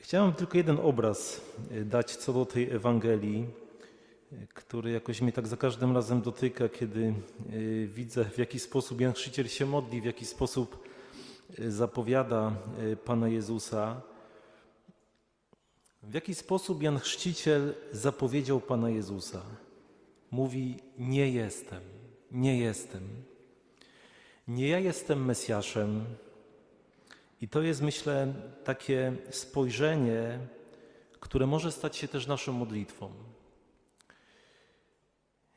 Chciałem tylko jeden obraz y, dać co do tej Ewangelii, y, który jakoś mnie tak za każdym razem dotyka, kiedy y, widzę, w jaki sposób Jan Chrzciciel się modli, w jaki sposób zapowiada Pana Jezusa. W jaki sposób Jan Chrzciciel zapowiedział Pana Jezusa? Mówi: Nie jestem, nie jestem. Nie ja jestem Mesjaszem. I to jest, myślę, takie spojrzenie, które może stać się też naszą modlitwą.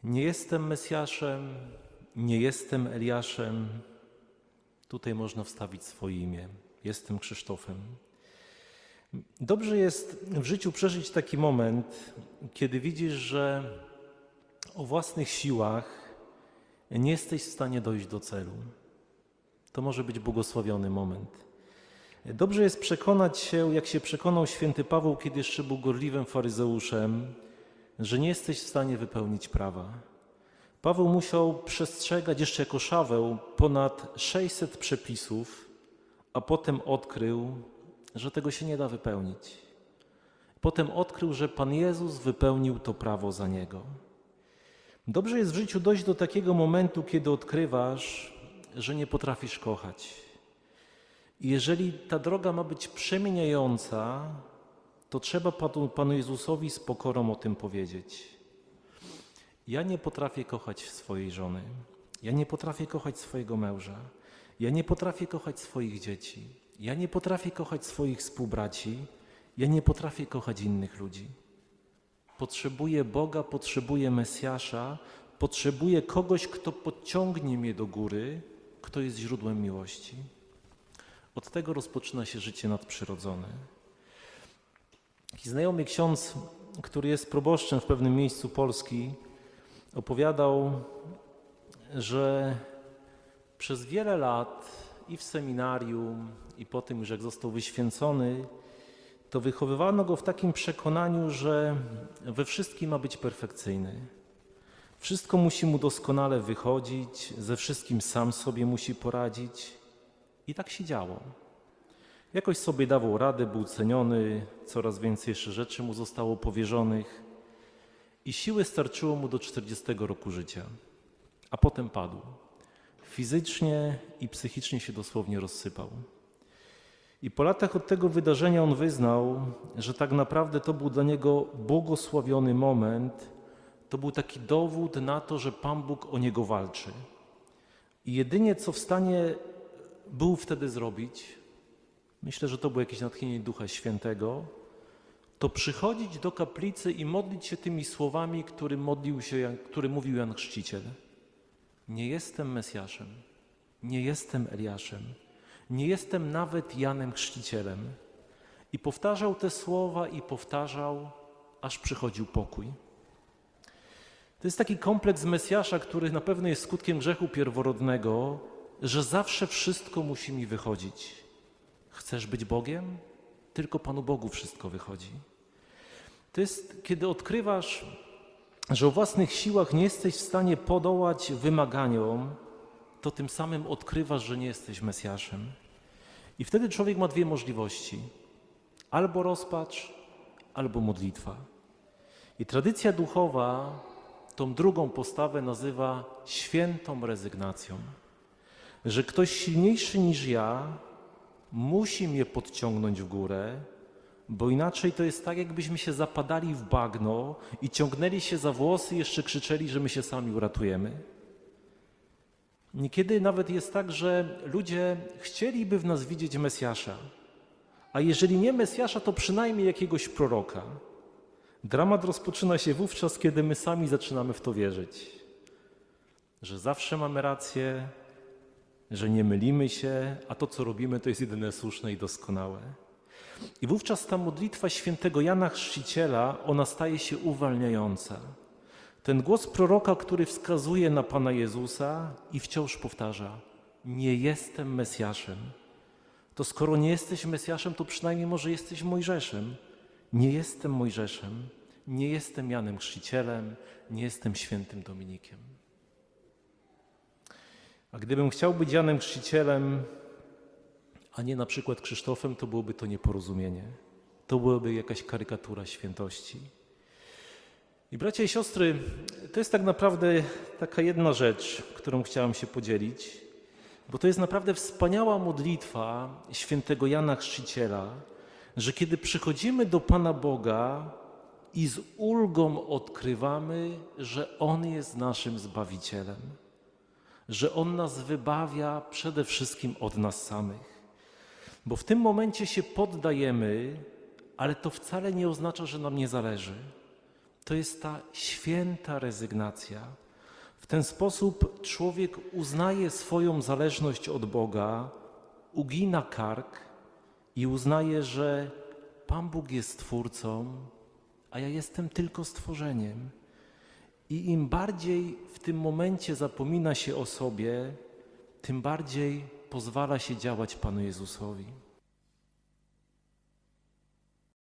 Nie jestem Mesjaszem, nie jestem Eliaszem. Tutaj można wstawić swoje imię. Jestem Krzysztofem. Dobrze jest w życiu przeżyć taki moment, kiedy widzisz, że o własnych siłach nie jesteś w stanie dojść do celu. To może być błogosławiony moment. Dobrze jest przekonać się, jak się przekonał święty Paweł, kiedy jeszcze był gorliwym faryzeuszem, że nie jesteś w stanie wypełnić prawa. Paweł musiał przestrzegać jeszcze jako Szaweł ponad 600 przepisów, a potem odkrył, że tego się nie da wypełnić. Potem odkrył, że Pan Jezus wypełnił to prawo za niego. Dobrze jest w życiu dojść do takiego momentu, kiedy odkrywasz, że nie potrafisz kochać. Jeżeli ta droga ma być przemieniająca, to trzeba Panu, Panu Jezusowi z pokorą o tym powiedzieć. Ja nie potrafię kochać swojej żony. Ja nie potrafię kochać swojego męża. Ja nie potrafię kochać swoich dzieci. Ja nie potrafię kochać swoich współbraci. Ja nie potrafię kochać innych ludzi. Potrzebuję Boga, potrzebuję Mesjasza, potrzebuję kogoś, kto podciągnie mnie do góry, kto jest źródłem miłości. Od tego rozpoczyna się życie nadprzyrodzone. Taki znajomy ksiądz, który jest proboszczem w pewnym miejscu Polski, opowiadał, że przez wiele lat i w seminarium, i po tym, jak został wyświęcony, to wychowywano go w takim przekonaniu, że we wszystkim ma być perfekcyjny. Wszystko musi mu doskonale wychodzić, ze wszystkim sam sobie musi poradzić. I tak się działo. Jakoś sobie dawał radę, był ceniony, coraz więcej rzeczy mu zostało powierzonych i siły starczyło mu do 40 roku życia, a potem padł. Fizycznie i psychicznie się dosłownie rozsypał. I po latach od tego wydarzenia on wyznał, że tak naprawdę to był dla niego błogosławiony moment, to był taki dowód na to, że Pan Bóg o niego walczy. I jedynie co w stanie był wtedy zrobić, myślę, że to było jakieś natchnienie Ducha Świętego, to przychodzić do kaplicy i modlić się tymi słowami, który, modlił się, który mówił Jan Chrzciciel. Nie jestem Mesjaszem, nie jestem Eliaszem, nie jestem nawet Janem Chrzcicielem. I powtarzał te słowa i powtarzał, aż przychodził pokój. To jest taki kompleks Mesjasza, który na pewno jest skutkiem grzechu pierworodnego, że zawsze wszystko musi mi wychodzić. Chcesz być Bogiem? Tylko Panu Bogu wszystko wychodzi. To jest, kiedy odkrywasz, że o własnych siłach nie jesteś w stanie podołać wymaganiom, to tym samym odkrywasz, że nie jesteś Mesjaszem. I wtedy człowiek ma dwie możliwości: albo rozpacz, albo modlitwa. I tradycja duchowa tą drugą postawę nazywa świętą rezygnacją że ktoś silniejszy niż ja musi mnie podciągnąć w górę, bo inaczej to jest tak, jakbyśmy się zapadali w bagno i ciągnęli się za włosy i jeszcze krzyczeli, że my się sami uratujemy. Niekiedy nawet jest tak, że ludzie chcieliby w nas widzieć Mesjasza, a jeżeli nie Mesjasza, to przynajmniej jakiegoś proroka. Dramat rozpoczyna się wówczas, kiedy my sami zaczynamy w to wierzyć, że zawsze mamy rację, że nie mylimy się, a to, co robimy, to jest jedyne słuszne i doskonałe. I wówczas ta modlitwa świętego Jana Chrzciciela, ona staje się uwalniająca. Ten głos proroka, który wskazuje na Pana Jezusa i wciąż powtarza: Nie jestem Mesjaszem. To skoro nie jesteś Mesjaszem, to przynajmniej może jesteś Mojżeszem. Nie jestem Mojżeszem, nie jestem Janem Chrzcicielem, nie jestem świętym Dominikiem. A gdybym chciał być Janem Chrzcicielem, a nie na przykład Krzysztofem, to byłoby to nieporozumienie. To byłaby jakaś karykatura świętości. I bracia i siostry, to jest tak naprawdę taka jedna rzecz, którą chciałem się podzielić, bo to jest naprawdę wspaniała modlitwa świętego Jana Chrzciciela, że kiedy przychodzimy do Pana Boga i z ulgą odkrywamy, że On jest naszym Zbawicielem, że On nas wybawia przede wszystkim od nas samych. Bo w tym momencie się poddajemy, ale to wcale nie oznacza, że nam nie zależy. To jest ta święta rezygnacja. W ten sposób człowiek uznaje swoją zależność od Boga, ugina kark i uznaje, że Pan Bóg jest Twórcą, a ja jestem tylko stworzeniem. I im bardziej w tym momencie zapomina się o sobie, tym bardziej pozwala się działać Panu Jezusowi.